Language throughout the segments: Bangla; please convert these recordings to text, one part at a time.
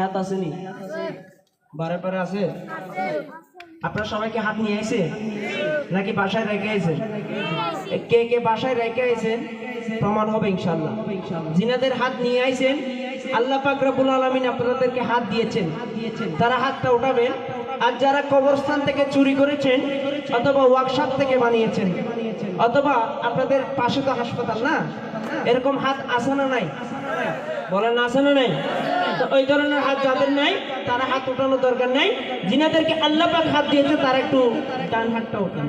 হাত আসেনি বারে বারে আছে? আপনারা সবাইকে হাত নিয়ে আইছে? নাকি বাসায় রেখে আইছে? কে কে বাসায় রেখে আইছেন প্রমাণ হবে ইনশাল্লাহ জিনাদের হাত নিয়ে আইছেন। আল্লাহ পাক রব্বুল আলামিন আপনাদেরকে হাত দিয়েছেন। তারা হাতটা উঠাবেন। আর যারা কবরস্থান থেকে চুরি করেছেন, অথবা ওয়ার্কশপ থেকে বানিয়েছেন, অথবা আপনাদের পাশে তো হাসপাতাল না? এরকম হাত আছে না নাই? বলেন আছে না নাই? ওই ধরনের হাত যাদের নাই, তারা হাত উঠানোর দরকার নাই। যিনাদেরকে আল্লাহ পাক হাত দিয়েছে, তারা একটু ডান হাতটা উঠান।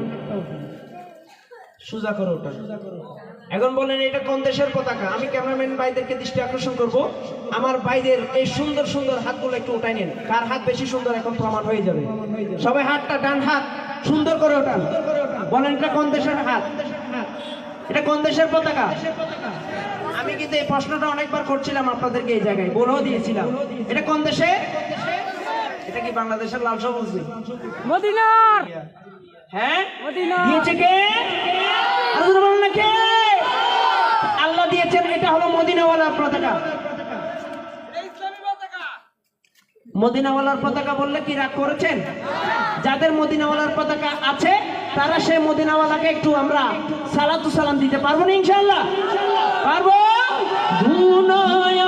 সোজা করে ওঠান এখন বলেন এটা কোন দেশের পতাকা? আমি ক্যামেরাম্যান ভাইদেরকে দৃষ্টি আকর্ষণ করব। আমার ভাইদের এই সুন্দর সুন্দর হাতগুলো একটু উঠাই নেন। কার হাত বেশি সুন্দর এখন প্রমাণ হয়ে যাবে। সবাই হাতটা ডান হাত সুন্দর করে ওঠান বলেন এটা কোন দেশের হাত? এটা কোন দেশের পতাকা? আমি কিন্তু এই প্রশ্নটা অনেকবার করছিলাম আপনাদেরকে এই জায়গায় বলেও দিয়েছিলাম। এটা কোন দেশে? এটা কি বাংলাদেশের লাল সবুজ? মদিনার! হ্যাঁ? মদিনা দিয়েছে কে আরও জোরে বলুন না কে আল্লাহ দিয়েছেন এটা হলো মদিনাওয়ালার পতাকা মদিনাওয়ালার পতাকা বললে কি রাগ করেছেন? যাদের মদিনাওয়ালার পতাকা আছে, তারা সে মদিনাওয়ালাকে একটু আমরা সালাতু সালাম দিতে পারব না ইনশাল্লাহ পারব? ধুনয়